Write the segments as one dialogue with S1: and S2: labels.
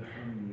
S1: الحمد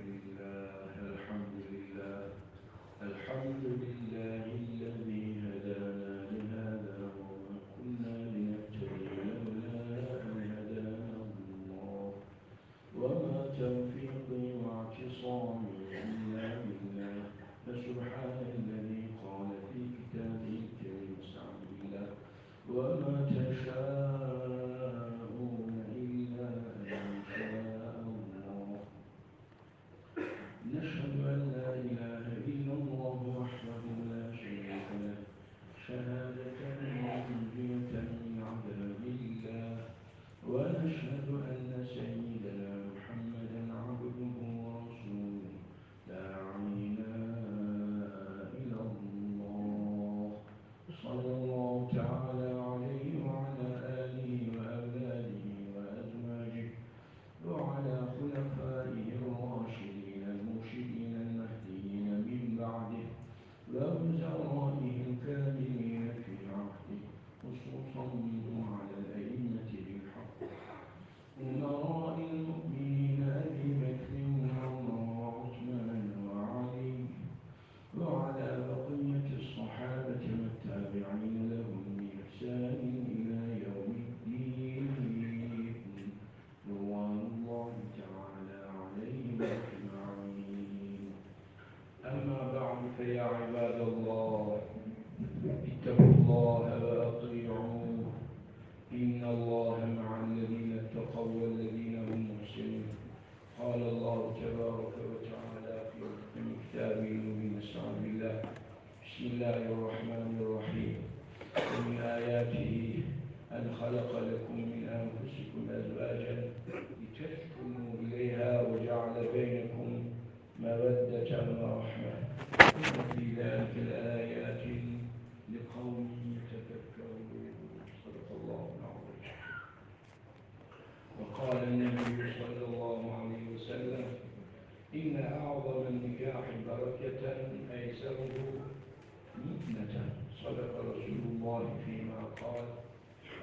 S1: الله فيما قال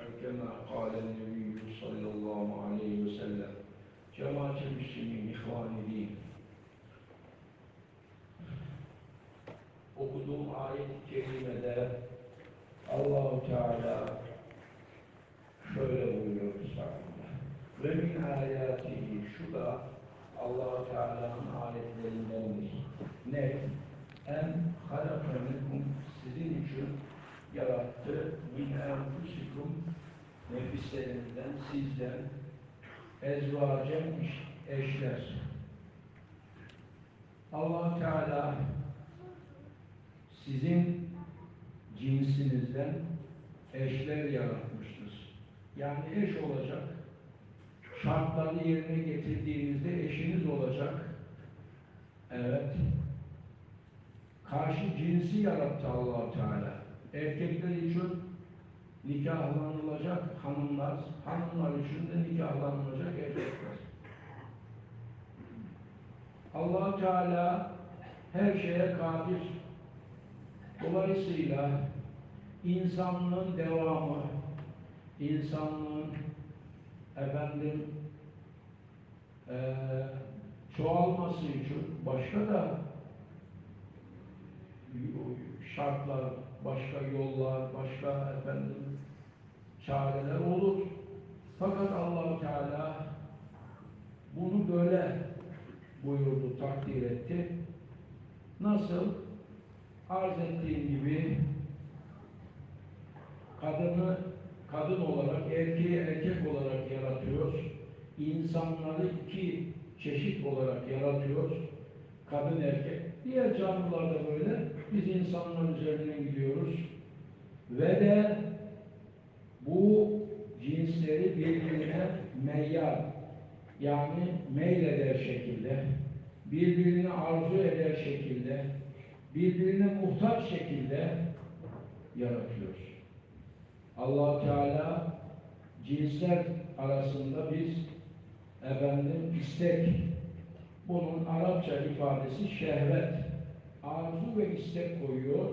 S1: أو كما قال النبي صلى الله عليه وسلم جماعة المسلمين إخواني دين okuduğum ayet-i kerimede Allahu Teala şöyle buyuruyor Bismillah. Ve min ayatihi şu da Allah Teala'nın ayetlerindendir. Ne? En halakanekum sizin için yarattı min enfusikum nefislerinizden sizden ezvacen eşler. Allah Teala sizin cinsinizden eşler yaratmıştır. Yani eş olacak. Şartlarını yerine getirdiğinizde eşiniz olacak. Evet. Karşı cinsi yarattı allah Teala. Erkekler için nikahlanılacak hanımlar, hanımlar için de nikahlanılacak erkekler. allah Teala her şeye kadir. Dolayısıyla insanlığın devamı, insanlığın efendim eee çoğalması için başka da şartlar, başka yollar, başka efendim çareler olur. Fakat allah Teala bunu böyle buyurdu, takdir etti. Nasıl? Arz ettiğim gibi kadını kadın olarak, erkeği erkek olarak yaratıyoruz. İnsanları iki çeşit olarak yaratıyoruz. Kadın erkek. Diğer canlılar da böyle. Biz insanlar üzerinden gidiyoruz. Ve de bu cinsleri birbirine meyyal yani meyleder şekilde birbirini arzu eder şekilde birbirine muhtaç şekilde yaratıyoruz. allah Teala cinsler arasında biz efendim istek bunun Arapça ifadesi şehvet arzu ve istek koyuyor.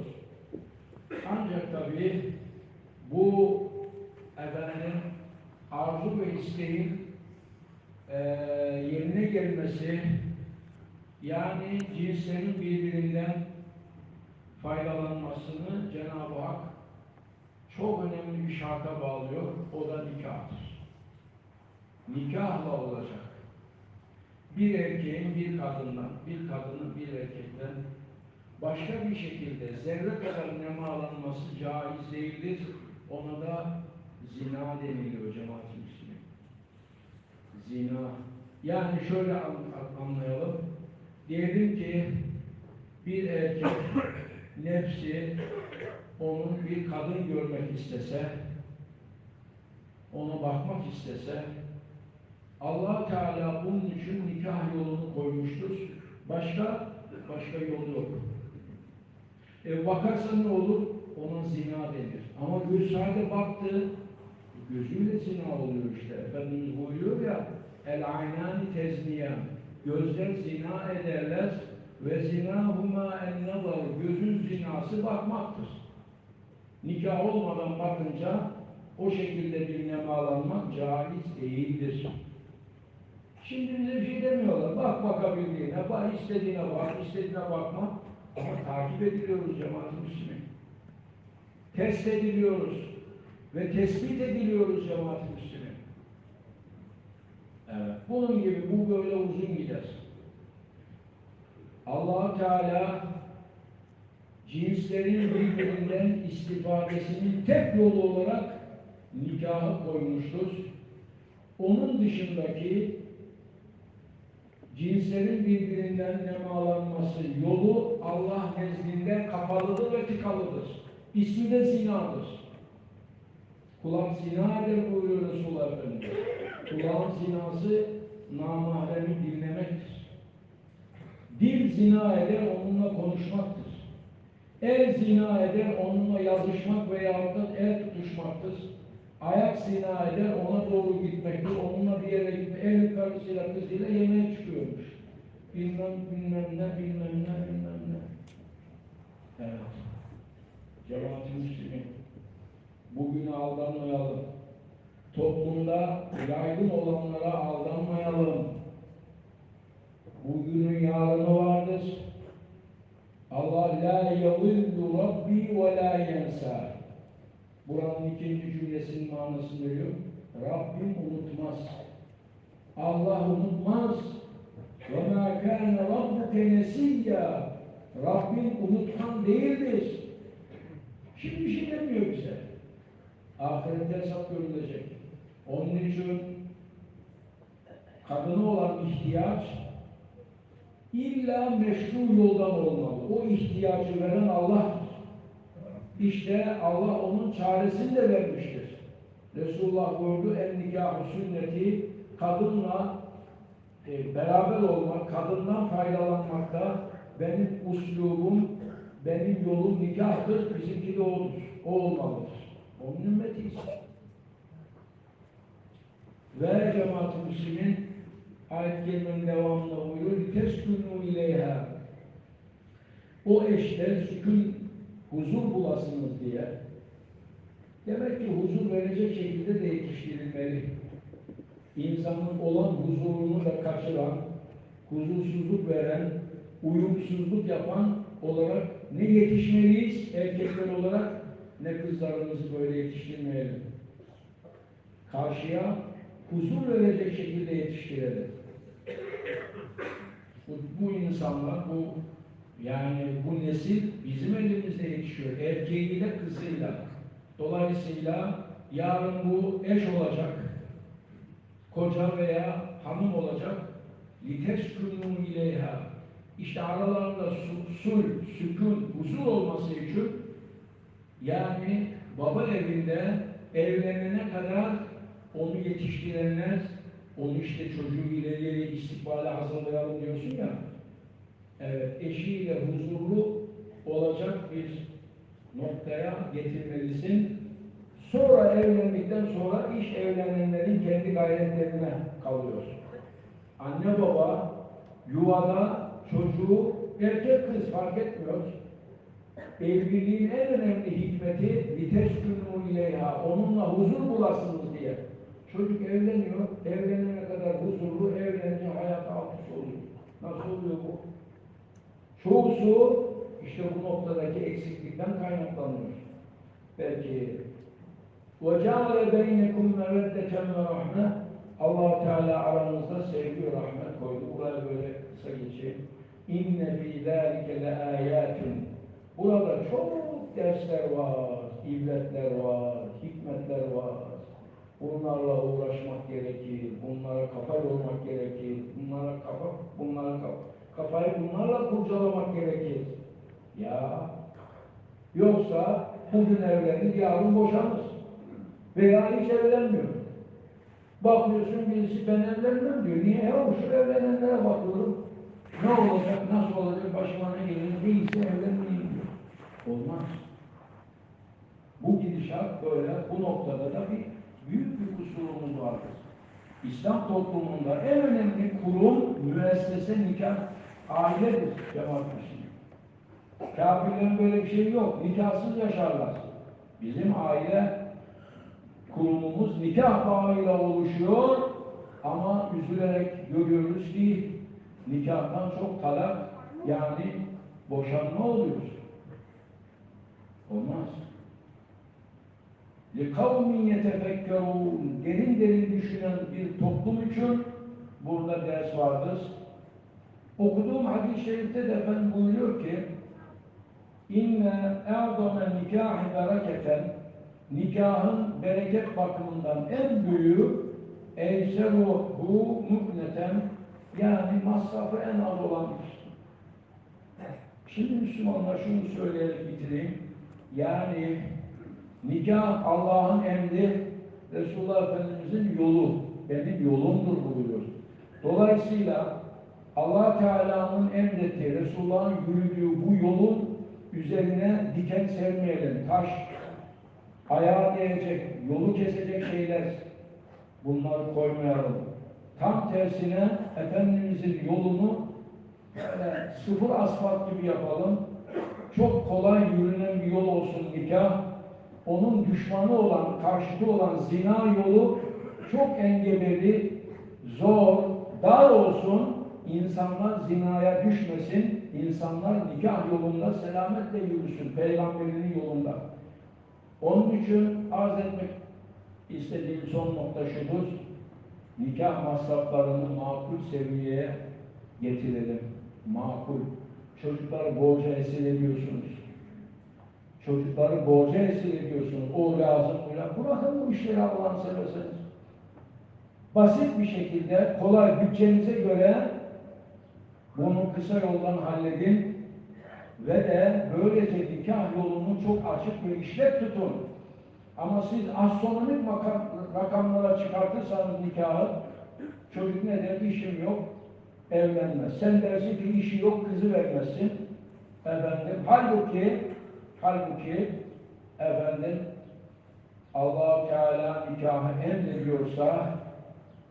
S1: Ancak tabi bu efendim arzu ve isteğin eee, yerine gelmesi Yani cinslerin birbirinden faydalanmasını Cenab-ı Hak çok önemli bir şarta bağlıyor. O da nikahtır. Nikahla olacak. Bir erkeğin bir kadından, bir kadının bir erkekten başka bir şekilde zerre kadar nemalanması caiz değildir. Ona da zina deniliyor cemaat-i. Zina. Yani şöyle an- anlayalım. Diyelim ki bir erkek nefsi onun bir kadın görmek istese, ona bakmak istese, allah Teala bunun için nikah yolunu koymuştur. Başka başka yol yok. E bakarsa ne olur? Ona zina denir. Ama göz sadece baktı, gözüyle zina oluyor işte. Efendimiz buyuruyor ya, el aynani tezniyan. Gözler zina ederler ve zinahuma en nazar. Gözün zinası bakmaktır. Nikah olmadan bakınca o şekilde bir nemalanmak caiz değildir. Şimdi bize bir şey demiyorlar. Bak bakabildiğine, bak istediğine bak, istediğine bakma. Ama takip ediliyoruz cemaat-i Müslümin. Test ediliyoruz ve tespit ediliyoruz cemaat-i Müslümin. Evet. Bunun gibi bu böyle uzun gider. allah Teala cinslerin birbirinden istifadesinin tek yolu olarak nikahı koymuştur. Onun dışındaki cinslerin birbirinden nemalanması yolu Allah nezdinde kapalıdır ve tıkalıdır. İsmi de zinadır. Kulak zinadır buyuruyor Resulullah Efendimiz. Kulağın zinası namahremi dinlemektir. Dil zina eder onunla konuşmaktır. El zina eder onunla yazışmak veya el tutuşmaktır. Ayak zina eder ona doğru gitmektir. Onunla bir yere gitmek. El karısıyla kızıyla yemeğe çıkıyormuş. Bilmem bilmem ne bilmem ne bilmem ne. Evet. Cemaat-i Müslümin. Aldanmayalım. Toplumda yaygın olanlara aldanmayalım. Bugünün yarını vardır. Allah la yavullu Rabbi ve la yensa. Buranın ikinci cümlesinin manasını veriyor. Rabbim unutmaz. Allah unutmaz. Mâ kâne rabbuke nesiyya. Rabbim unutkan değildir. Şimdi bir şey demiyor bize. Ahirette hesap görülecek. Onun için kadına olan ihtiyaç illa meşru yoldan olmalı. O ihtiyacı veren Allah'tır. İşte Allah onun çaresini de vermiştir. Resulullah buyurdu en nikahı sünneti kadınla e, beraber olmak, kadından faydalanmakta benim uslubum, benim yolum nikahtır, bizimki de odur. O olmalıdır. Onun ümmetiyiz. Ve cemaat-ı müslimin ayet kelimenin devamında buyuruyor. Teskunu ileyha. O eşler sükun huzur bulasınız diye. Demek ki huzur verecek şekilde de yetiştirilmeli. İnsanın olan huzurunu da kaçıran, huzursuzluk veren, uyumsuzluk yapan olarak ne yetişmeliyiz erkekler olarak ne kızlarımızı böyle yetiştirmeyelim. Karşıya huzur verecek şekilde yetiştirelim. Bu, bu insanlar, bu yani bu nesil bizim elimizde yetişiyor. Erkeğiyle, kızıyla. Dolayısıyla yarın bu eş olacak. Koca veya hanım olacak. لِتَسْكُنُوا ileyha. İşte aralarında sul, sul, sükun, huzur olması için yani baba evinde evlenene kadar onu yetiştirenler, onu işte çocuğu ileriye istikbale hazırlayalım diyorsun ya, evet, eşiyle huzurlu olacak bir noktaya getirmelisin. Sonra evlendikten sonra iş evlenenlerin kendi gayretlerine kalıyor. Anne baba yuvada çocuğu erkek kız fark etmiyor. Evliliğin en önemli hikmeti vites ileyha. Onunla huzur bulasınız diye. Çocuk evleniyor, evlenene kadar huzurlu, evlenince hayat alt üst oluyor. Nasıl oluyor bu? Çoğusu işte bu noktadaki eksiklikten kaynaklanıyor. Belki وَجَعَلَ بَيْنَكُمْ مَوَدَّةً وَرَحْمَةً allah Teala aranızda sevgi ve rahmet koydu. Buraya böyle kısa geçeyim. İnne fî zâlike leâyâtun. Burada çok dersler var, ibretler var, hikmetler var. Bunlarla uğraşmak gerekir, bunlara kafa yormak gerekir, bunlara kafa, bunlara kafa, kafayı bunlarla kurcalamak gerekir. Ya, yoksa bugün evlenir, yarın boşanır. Veya hiç evlenmiyor. Bakıyorsun birisi ben evlenmem diyor. Niye? Ya şu evlenenlere bakıyorum. Ne olacak, nasıl olacak, başıma ne gelir, değilse evlenmeyeyim diyor. Olmaz. Bu gidişat böyle, bu noktada da bir büyük bir kusurumuz vardır. İslam toplumunda en önemli kurum, müessese, nikah, ailedir cemaat Müslüman. Kafirlerin böyle bir şey yok. Nikahsız yaşarlar. Bizim aile kurumumuz nikah bağıyla oluşuyor ama üzülerek görüyoruz ki nikahtan çok talak yani boşanma oluyor. Olmaz. لِقَوْمٍ يَتَفَكَّرُونَ Derin derin düşünen bir toplum için burada ders vardır. Okuduğum hadis-i şerifte de efendim buyuruyor ki inne e'zame nikahi bereketen nikahın bereket bakımından en büyüğü eyseruhu mukneten yani masrafı en az olandır. Şimdi Müslümanlar şunu söyleyerek bitireyim. Yani nikah Allah'ın emri, Resulullah Efendimiz'in yolu, benim yolumdur buyuruyor. Dolayısıyla Allah Teala'nın emrettiği, Resulullah'ın yürüdüğü bu yolun üzerine diken sermeyelim, taş, ayağa değecek, yolu kesecek şeyler bunları koymayalım. Tam tersine Efendimizin yolunu böyle sıfır asfalt gibi yapalım. Çok kolay yürünen bir yol olsun nikah. Onun düşmanı olan, karşıtı olan zina yolu çok engebeli, zor, dar olsun. İnsanlar zinaya düşmesin. İnsanlar nikah yolunda selametle yürüsün. Peygamberinin yolunda. Onun için arz etmek istediğim son nokta şudur. Nikah masraflarını makul seviyeye getirelim. Makul. Çocukları borca esir ediyorsunuz. Çocukları borca esir ediyorsunuz. O lazım, bu lazım. Bırakın bu işleri Allah'ını severseniz. Basit bir şekilde, kolay bütçenize göre bunu kısa yoldan halledin ve de böylece nikah yolunu çok açık ve işlek tutun. Ama siz astronomik makam, rakamlara çıkartırsanız nikahı, çocuk ne der, işim yok, evlenmez. Sen dersin ki işi yok, kızı vermezsin. Efendim, halbuki, halbuki, efendim, allah Teala nikahı emrediyorsa,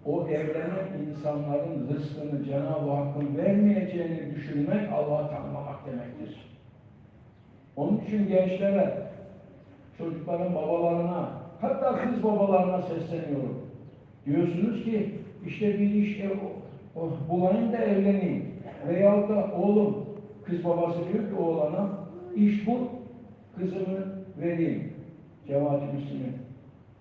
S1: o evlenen insanların rızkını Cenab-ı Hakk'ın vermeyeceğini düşünmek Allah'ı tanımamak demektir. Onun için gençlere, çocukların babalarına, hatta kız babalarına sesleniyorum. Diyorsunuz ki işte bir iş ev, bulayım da evleneyim. Veyahut da oğlum, kız babası diyor ki oğlana iş bul, kızımı vereyim. Cemaat-i Müslümin.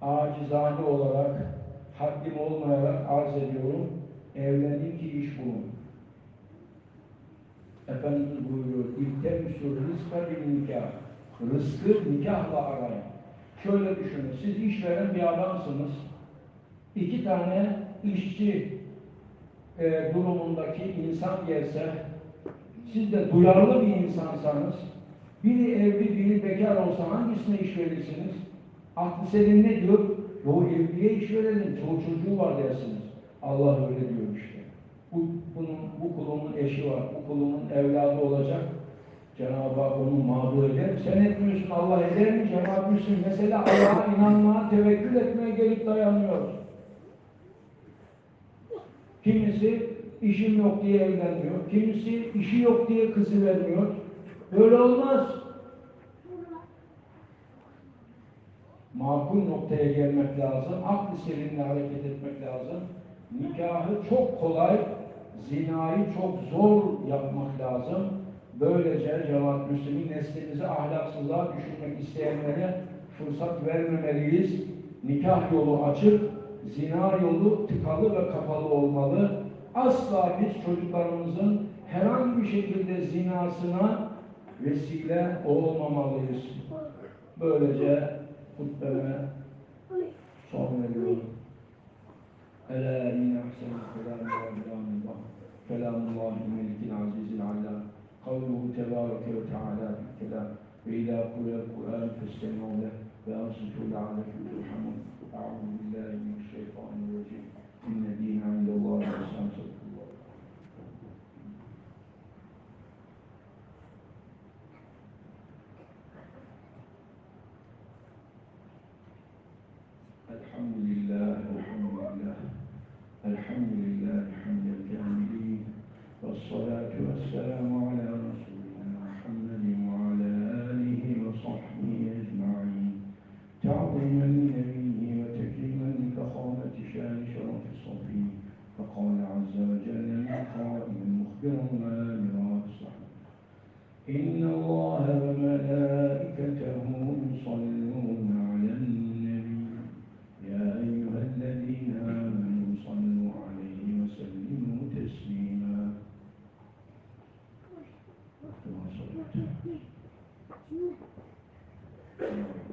S1: Acizane olarak haddim olmayarak arz ediyorum. Evlenin ki iş bulun. Efendimiz buyuruyor. İltemüsü rızka bir nikah. Rızkı nikahla arayın. Şöyle düşünün. Siz iş veren bir adamsınız. İki tane işçi e, durumundaki insan gelse, siz de duyarlı bir insansanız, biri evli, biri bekar olsa hangisine iş verirsiniz? Aklı senin ne diyor? Yo evliye iş verelim, çoğu çocuğu var dersiniz. Allah öyle diyor işte. Bu, bunun, bu kulumun eşi var, bu kulumun evladı olacak. Cenab-ı Hak onu mağdur eder. Sen etmiyorsun, Allah eder mi? Cemaat Müslüm. Mesela Allah'a inanmaya, tevekkül etmeye gelip dayanıyor. Kimisi işim yok diye evlenmiyor. Kimisi işi yok diye kızı vermiyor. Böyle olmaz. Makul noktaya gelmek lazım, aklı selimle hareket etmek lazım. Nikahı çok kolay, zinayı çok zor yapmak lazım. Böylece cemaat Müslümin neslimizi ahlaksızlığa düşürmek isteyenlere fırsat vermemeliyiz. Nikah yolu açık, zina yolu tıkalı ve kapalı olmalı. Asla biz çocuklarımızın herhangi bir şekilde zinasına vesile olmamalıyız. Böylece hutbeme son veriyorum. Ela inne ahsen kelamullah kelamullah melikil azizil allam kavluhu tebareke ve teala fil kelam ve ilâ kurel Kur'an festemi'u leh ve ansitu le'allekum turhamun Eûzu billahi mineşşeytanirracim İnne dîne indallahi İslam Thank you.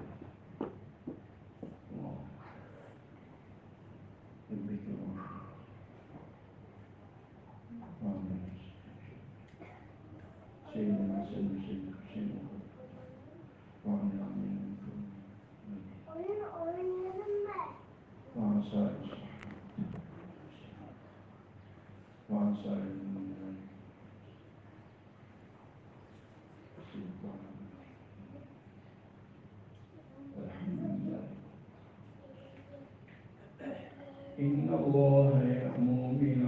S1: إن الله يأمر بالعدل والإحسان